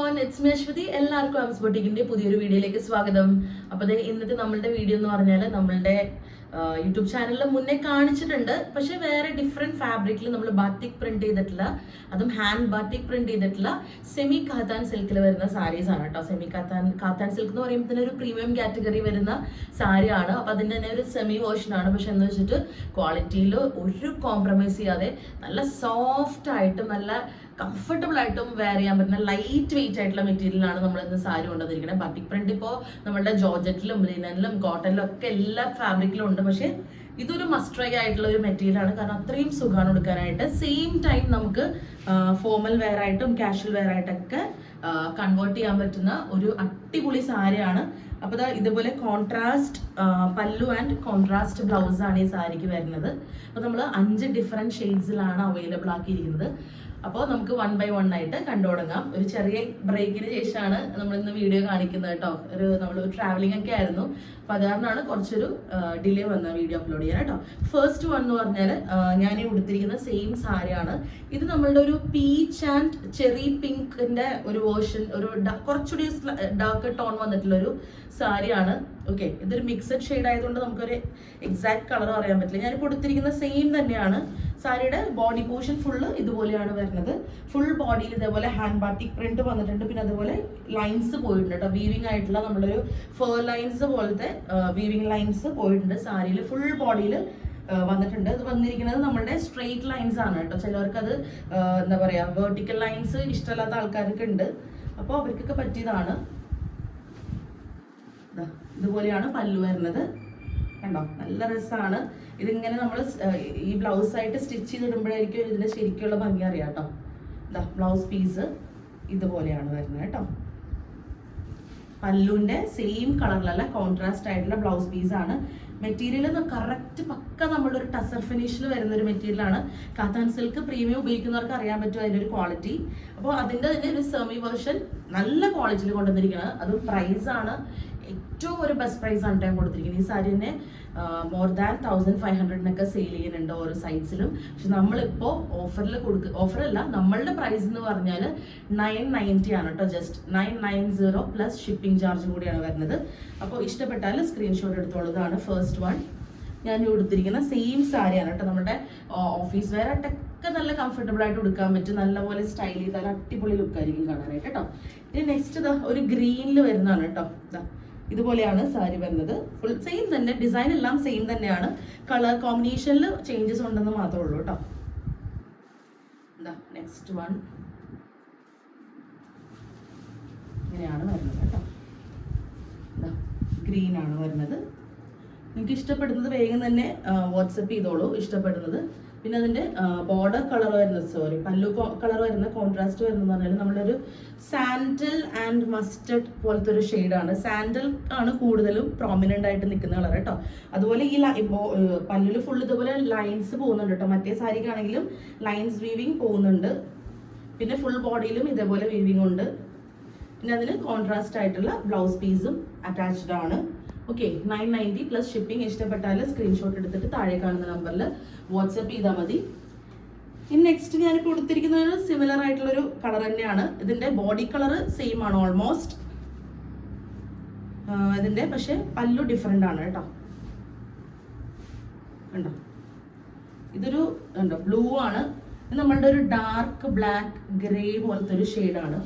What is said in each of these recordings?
One it's me എല്ലാവർക്കും arms ബൊട്ടിക്കിന്റെ പുതിയൊരു വീഡിയോയിലേക്ക് സ്വാഗതം. അപ്പോൾ അതെ ഇന്നത്തെ നമ്മളുടെ വീഡിയോ എന്ന് പറഞ്ഞാൽ നമ്മളുടെ യൂട്യൂബ് ചാനലിൽ മുന്നേ കാണിച്ചിട്ടുണ്ട്. പക്ഷെ വേറെ ഡിഫറെന്റ് ഫാബ്രിക്കിൽ നമ്മൾ ബാത്തിക് പ്രിന്റ് ചെയ്തിട്ടുള്ള അതും ഹാൻഡ് ബാത്തിക് പ്രിന്റ് ചെയ്തിട്ടുള്ള സെമി കാത്താൻ സിൽക്കിൽ വരുന്ന സാരീസ് ആണ് കേട്ടോ. സെമി കാത്താൻ കാത്താൻ സിൽക്ക് എന്ന് പറയുമ്പോൾ തന്നെ ഒരു പ്രീമിയം കാറ്റഗറി വരുന്ന സാരിയാണ് അപ്പൊ അതിന്റെ തന്നെ ഒരു സെമി വേർഷൻ ആണ്. പക്ഷെ എന്ന് വെച്ചിട്ട് ക്വാളിറ്റിയിൽ ഒരു കോംപ്രമൈസ് ചെയ്യാതെ നല്ല സോഫ്റ്റ് ആയിട്ട് നല്ല കംഫർട്ടബിൾ ആയിട്ടും വെയർ ചെയ്യാൻ പറ്റുന്ന ലൈറ്റ് വെയിറ്റ് ആയിട്ടുള്ള മെറ്റീരിയലാണ് നമ്മൾ ഇന്ന് സാരി കൊണ്ടുവന്നിരിക്കുന്നത്. ബട്ടിക് പ്രിന്റ് ഇപ്പോൾ നമ്മുടെ ജോർജറ്റിലും ലിനനിലും കോട്ടനിലും ഒക്കെ എല്ലാ ഫാബ്രിക്കിലും ഉണ്ട്. പക്ഷേ ഇതൊരു മസ്റ്ററൈ ആയിട്ടുള്ള ഒരു മെറ്റീരിയൽ ആണ്. കാരണം അത്രയും സുഖമാണ് എടുക്കാനായിട്ട് സെയിം ടൈം നമുക്ക് ഫോമൽ വെയർ ആയിട്ടും കാഷ്വൽ വെയർ ആയിട്ടൊക്കെ കൺവേർട്ട് ചെയ്യാൻ പറ്റുന്ന ഒരു അടിപൊളി സാരിയാണ് അപ്പോൾ ഇതാ ഇതുപോലെ കോൺട്രാസ്റ്റ് പല്ലു ആൻഡ് കോൺട്രാസ്റ്റ് ബ്ലൗസാണ് ഈ സാരിക്ക് വരുന്നത്. അപ്പോൾ നമ്മൾ അഞ്ച് ഡിഫറെന്റ് ഷെയ്ഡ്സിലാണ് അവൈലബിൾ ആക്കിയിരിക്കുന്നത്. അപ്പോൾ നമുക്ക് വൺ ബൈ വൺ ആയിട്ട് കണ്ടു തുടങ്ങാം ഒരു ചെറിയ ബ്രേക്കിന് ശേഷമാണ് നമ്മൾ ഇന്ന് വീഡിയോ കാണിക്കുന്നത് കേട്ടോ. ഒരു നമ്മൾ ട്രാവലിംഗ് ഒക്കെ ആയിരുന്നു. അപ്പോൾ അത് കാരണമാണ് കുറച്ചൊരു ഡിലേ വന്ന വീഡിയോ അപ്ലോഡ് ചെയ്യാൻ കേട്ടോ. ഫസ്റ്റ് വൺ എന്ന് പറഞ്ഞാൽ ഞാൻ ഈ ഉടുത്തിരിക്കുന്ന സെയിം സാരിയാണ്. ഇത് നമ്മളുടെ ഒരു പീച്ച് ആൻഡ് ചെറി പിങ്കിന്റെ ഒരു വേർഷൻ ഒരു കുറച്ചുകൂടി ഡാർക്ക് ടോൺ വന്നിട്ടുള്ള ഒരു സാരിയാണ്. ഓക്കെ ഇതൊരു മിക്സഡ് ഷെയ്ഡ് ആയതുകൊണ്ട് നമുക്കൊരു എക്സാക്ട് കളർ അറിയാൻ പറ്റില്ല. ഞാനിപ്പോൾ കൊടുത്തിരിക്കുന്ന സെയിം തന്നെയാണ്. സാരിയുടെ ബോഡി പോർഷൻ ഫുള്ള് ഇതുപോലെയാണ് വരുന്നത്. ഫുൾ ബോഡിയിൽ ഇതേപോലെ ഹാൻഡ് ബാട്ടിക് പ്രിന്റ് വന്നിട്ടുണ്ട്. പിന്നെ അതുപോലെ ലൈൻസ് പോയിട്ടുണ്ട് കേട്ടോ വീവിംഗ് ആയിട്ടുള്ള നമ്മളൊരു ഫേർ ലൈൻസ് പോലത്തെ വീവിംഗ് ലൈൻസ് പോയിട്ടുണ്ട്. സാരിയിൽ ഫുൾ ബോഡിയിൽ വന്നിട്ടുണ്ട്. ഇത് വന്നിരിക്കുന്നത് നമ്മളുടെ സ്ട്രെയിറ്റ് ലൈൻസ് ആണ് കേട്ടോ ചിലവർക്ക് അത് എന്താ പറയാ വെർട്ടിക്കൽ ലൈൻസ് ഇഷ്ടമല്ലാത്ത ആൾക്കാർക്ക് ഉണ്ട്. അപ്പോൾ അവർക്കൊക്കെ പറ്റിയതാണ്. ഇതുപോലെയാണ് പല്ലു വരുന്നത്. കണ്ടോ? നല്ല രസമാണ് ഇതിങ്ങനെ നമ്മൾ ഈ ബ്ലൗസ് ആയിട്ട് സ്റ്റിച്ച് ചെയ്തിടുമ്പോഴായിരിക്കും ഇതിന്റെ ശരിക്കുള്ള ഭംഗി അറിയാം കേട്ടോ. ബ്ലൗസ് പീസ് ഇതുപോലെയാണ് വരുന്നത് കേട്ടോ. പല്ലുവിന്റെ സെയിം കളറിലല്ല കോൺട്രാസ്റ്റ് ആയിട്ടുള്ള ബ്ലൗസ് പീസ് ആണ്. മെറ്റീരിയൽ കറക്റ്റ് പക്ക നമ്മുടെ ഒരു ടസർ ഫിനിഷിൽ വരുന്ന ഒരു മെറ്റീരിയൽ ആണ്. കാത്താൻ സിൽക്ക് പ്രീമിയം ഉപയോഗിക്കുന്നവർക്ക് അറിയാൻ പറ്റും അതിന്റെ ഒരു ക്വാളിറ്റി അപ്പോൾ അതിന്റെ തന്നെ ഒരു സെമി വേർഷൻ നല്ല ക്വാളിറ്റിയിൽ കൊണ്ടുവന്നിരിക്കുന്നത്. അത് പ്രൈസ് ആണ്. ഏറ്റവും ഒരു ബെസ്റ്റ് പ്രൈസ് ആണ് ഞാൻ കൊടുത്തിരിക്കുന്നത്. ഈ സാരി തന്നെ മോർ ദാൻ തൗസൻഡ് ഫൈവ് ഹൺഡ്രഡിനൊക്കെ സെയിൽ ചെയ്യുന്നുണ്ട് ഓരോ സൈറ്റ്സിലും പക്ഷെ നമ്മളിപ്പോൾ ഓഫറിൽ കൊടുക്ക ഓഫറല്ല നമ്മളുടെ പ്രൈസ് എന്ന് പറഞ്ഞാൽ നയൻ നയന്റി ആണ് കേട്ടോ just nine nine zero plus shipping charge കൂടിയാണ് വരുന്നത്. അപ്പോൾ ഇഷ്ടപ്പെട്ടാൽ സ്ക്രീൻഷോട്ട് എടുത്തോളതാണ് ഫസ്റ്റ് വൺ ഞാൻ കൊടുത്തിരിക്കുന്ന സെയിം സാരിയാണ് കേട്ടോ നമ്മുടെ ഓഫീസ് വെയർ ആയിട്ടൊക്കെ നല്ല കംഫർട്ടബിൾ ആയിട്ട് ഉടുക്കാൻ പറ്റും. നല്ലപോലെ സ്റ്റൈൽ ചെയ്താൽ അടിപൊളി ലുക്കായിരിക്കും കാണാനായിട്ട് കേട്ടോ ഇനി നെക്സ്റ്റ് ഒരു ഗ്രീനിൽ വരുന്നതാണ് കേട്ടോ ഇതുപോലെയാണ് സാരി വരുന്നത്. ഫുൾ സെയിം തന്നെ ഡിസൈൻ എല്ലാം സെയിം തന്നെയാണ്. കളർ കോമ്പിനേഷനിൽ ചേഞ്ചസ് ഉണ്ടെന്ന് മാത്രമേ ഉള്ളൂ കേട്ടോ. നെക്സ്റ്റ് വൺ ഇങ്ങനെയാണ് വരുന്നത് കേട്ടോ. ഗ്രീൻ ആണ് വരുന്നത്. നിങ്ങൾക്ക് ഇഷ്ടപ്പെടുന്നത് വേഗം തന്നെ വാട്സപ്പ് ചെയ്തോളൂ. ഇഷ്ടപ്പെടുന്നത് പിന്നെ അതിന്റെ ബോർഡർ കളർ വരുന്നത് സോറി പല്ലു കളർ വരുന്ന കോൺട്രാസ്റ്റ് വരുന്നത് പറഞ്ഞാൽ നമ്മളൊരു സാൻഡൽ ആൻഡ് മസ്റ്റർഡ് പോലത്തെ ഒരു ഷെയ്ഡാണ് സാൻഡൽ ആണ് കൂടുതലും പ്രോമിനന്റ് ആയിട്ട് നിൽക്കുന്ന കളർ കേട്ടോ. അതുപോലെ ഈ പല്ലിൽ ഫുൾ ഇതുപോലെ ലൈൻസ് പോകുന്നുണ്ട് കേട്ടോ. മറ്റേ സാരിക്കാണെങ്കിലും ലൈൻസ് വീവിങ് പോകുന്നുണ്ട്. പിന്നെ ഫുൾ ബോഡിയിലും ഇതേപോലെ വീവിങ് ഉണ്ട്. പിന്നെ അതിന് കോൺട്രാസ്റ്റ് ആയിട്ടുള്ള ബ്ലൗസ് പീസും അറ്റാച്ച്ഡ് ആണ്. Okay nine ninety plus shipping ഇഷ്ടപ്പെട്ടാൽ സ്ക്രീൻഷോട്ട് എടുത്തിട്ട് താഴെ കാണുന്ന നമ്പറിൽ വാട്സപ്പ് ചെയ്താൽ മതി. ഇനി നെക്സ്റ്റ് ഞാൻ കൊടുത്തിരിക്കുന്നത് സിമിലർ ആയിട്ടുള്ളൊരു കളർ തന്നെയാണ്. ഇതിന്റെ ബോഡി കളർ സെയിം ആണ് ഓൾമോസ്റ്റ് ഇതിന്റെ പക്ഷെ പല്ലു ഡിഫറെന്റ് ആണ് കേട്ടോ. കണ്ടോ? ഇതൊരു ഉണ്ടോ ബ്ലൂ ആണ്. നമ്മളുടെ ഒരു ഡാർക്ക് ബ്ലാക്ക് ഗ്രേ പോലത്തെ ഒരു ഷെയ്ഡാണ്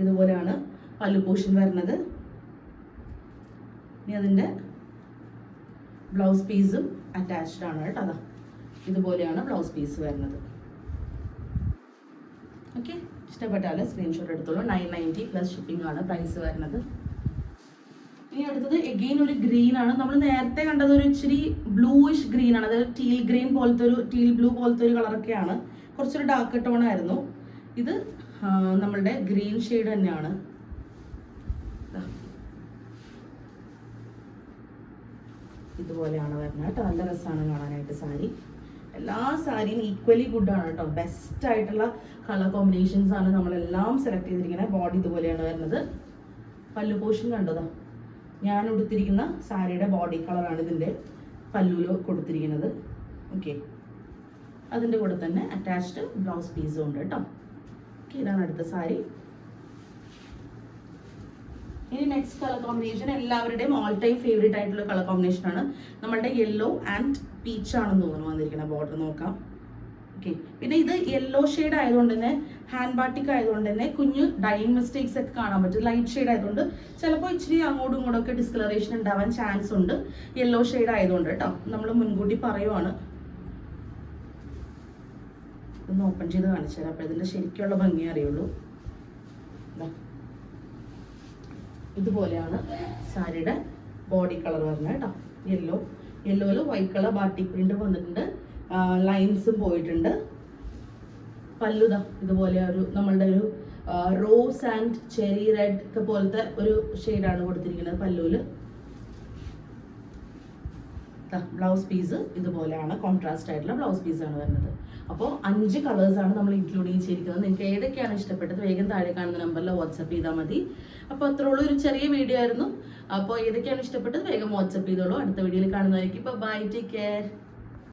ഇതുപോലെയാണ് പല്ലു പോഷൻ വരുന്നത്. ഇനി അതിന്റെ ബ്ലൗസ് പീസും അറ്റാച്ച്ഡ് ആണ് കേട്ടോ അതാ. ഇതുപോലെയാണ് ബ്ലൗസ് പീസ് വരുന്നത്. ഓക്കെ ഇഷ്ടപ്പെട്ടാൽ സ്ക്രീൻഷോട്ട് എടുത്തോളൂ. നയൻ നയന്റി പ്ലസ് ഷിപ്പിംഗ് ആണ് പ്രൈസ് വരുന്നത്. ഇനി അടുത്തത് എഗെയിൻ ഒരു ഗ്രീൻ ആണ്. നമ്മൾ നേരത്തെ കണ്ടത് ഒരു ഇച്ചിരി ബ്ലൂയിഷ് ഗ്രീൻ ആണ്. അതായത് ടീൽ ഗ്രീൻ പോലത്തെ ഒരു ടീൽ ബ്ലൂ പോലത്തെ ഒരു കളറൊക്കെയാണ് കുറച്ചൊരു ഡാർക്ക് ടോൺ ആയിരുന്നു. ഇത് നമ്മളുടെ ഗ്രീൻ ഷെയ്ഡ് തന്നെയാണ്. ഇതുപോലെയാണ് വരുന്നത് കേട്ടോ. നല്ല രസമാണ് കാണാനായിട്ട് സാരി. എല്ലാ സാരിയും ഈക്വലി ഗുഡ് ആണ് കേട്ടോ. ബെസ്റ്റ് ആയിട്ടുള്ള കളർ കോമ്പിനേഷൻസ് ആണ് നമ്മളെല്ലാം സെലക്ട് ചെയ്തിരിക്കുന്നത് ബോഡി ഇതുപോലെയാണ് വരുന്നത്. പല്ലു പോഷൻ കണ്ടതാ ഞാൻ ഉടുത്തിരിക്കുന്ന സാരിയുടെ ബോഡി കളറാണ് ഇതിന്റെ പല്ലുവിൽ കൊടുത്തിരിക്കുന്നത്. ഓക്കെ അതിന്റെ കൂടെ തന്നെ അറ്റാച്ച്ഡ് ബ്ലൗസ് പീസും ഉണ്ട് കേട്ടോ. ഓക്കെ ഇതാണ് അടുത്ത സാരി. ഇനി നെക്സ്റ്റ് കളർ കോമ്പിനേഷൻ എല്ലാവരുടെയും ഓൾ ടൈം ഫേവറേറ്റ് ആയിട്ടുള്ള കളർ കോമ്പിനേഷൻ ആണ്. നമ്മളുടെ യെല്ലോ ആൻഡ് പീച്ച് ആണെന്ന് തോന്നുന്നു വന്നിരിക്കുന്നത് ബോർഡർ നോക്കാം. ഓക്കെ പിന്നെ ഇത് യെല്ലോ ഷെയ്ഡ് ആയതുകൊണ്ട് തന്നെ ഹാൻഡ് ബാട്ടിക് ആയതുകൊണ്ട് തന്നെ കുഞ്ഞു ഡൈയിങ് മിസ്റ്റേക്സ് ഒക്കെ കാണാൻ പറ്റും. ലൈറ്റ് ഷെയ്ഡ് ആയതുകൊണ്ട് ചിലപ്പോൾ ഇച്ചിരി അങ്ങോട്ടും ഇങ്ങോട്ടും ഒക്കെ ഡിസ്കളറേഷൻ ഉണ്ടാവാൻ ചാൻസ് ഉണ്ട്. യെല്ലോ ഷെയ്ഡ് ആയതുകൊണ്ട് കേട്ടോ. നമ്മൾ മുൻകൂട്ടി പറയുവാണ്. ഒന്ന് ഓപ്പൺ ചെയ്ത് കാണിച്ചു തരാം അപ്പോൾ ഇതിന്റെ ശരിക്കുള്ള ഭംഗി അറിയുള്ളൂ. ഇതുപോലെയാണ് സാരിയുടെ ബോഡി കളർ വരുന്നത് കേട്ടോ. യെല്ലോ യെല്ലോയിൽ വൈറ്റ് കളർ ബാട്ടി പ്രിന്റ് വന്നിട്ടുണ്ട്. ലൈൻസും പോയിട്ടുണ്ട്. പല്ലുത ഇതുപോലെ ഒരു നമ്മളുടെ ഒരു റോസ് ആൻഡ് ചെറി റെഡ് ഒക്കെ പോലത്തെ ഒരു ഷെയ്ഡാണ് കൊടുത്തിരിക്കുന്നത് പല്ലുവിൽ. ബ്ലൗസ് പീസ് ഇതുപോലെയാണ് കോൺട്രാസ്റ്റ് ആയിട്ടുള്ള ബ്ലൗസ് പീസാണ് വരുന്നത്. അപ്പോൾ അഞ്ച് കളേഴ്സ് ആണ് നമ്മൾ ഇൻക്ലൂഡ് ചെയ്തിരിക്കുന്നത്. നിങ്ങൾക്ക് ഏതൊക്കെയാണ് ഇഷ്ടപ്പെട്ടത്? വേഗം താഴെ കാണുന്ന നമ്പറിൽ വാട്സപ്പ് ചെയ്താൽ മതി. അപ്പോൾ അത്ര ഉള്ള ഒരു ചെറിയ വീഡിയോ ആയിരുന്നു. അപ്പോൾ ഏതൊക്കെയാണ് ഇഷ്ടപ്പെട്ടത്? വേഗം വാട്സപ്പ് ചെയ്തോളൂ. അടുത്ത വീഡിയോയിൽ കാണുന്നതായിരിക്കും ഇപ്പോൾ ബൈ ടേക്ക് കെയർ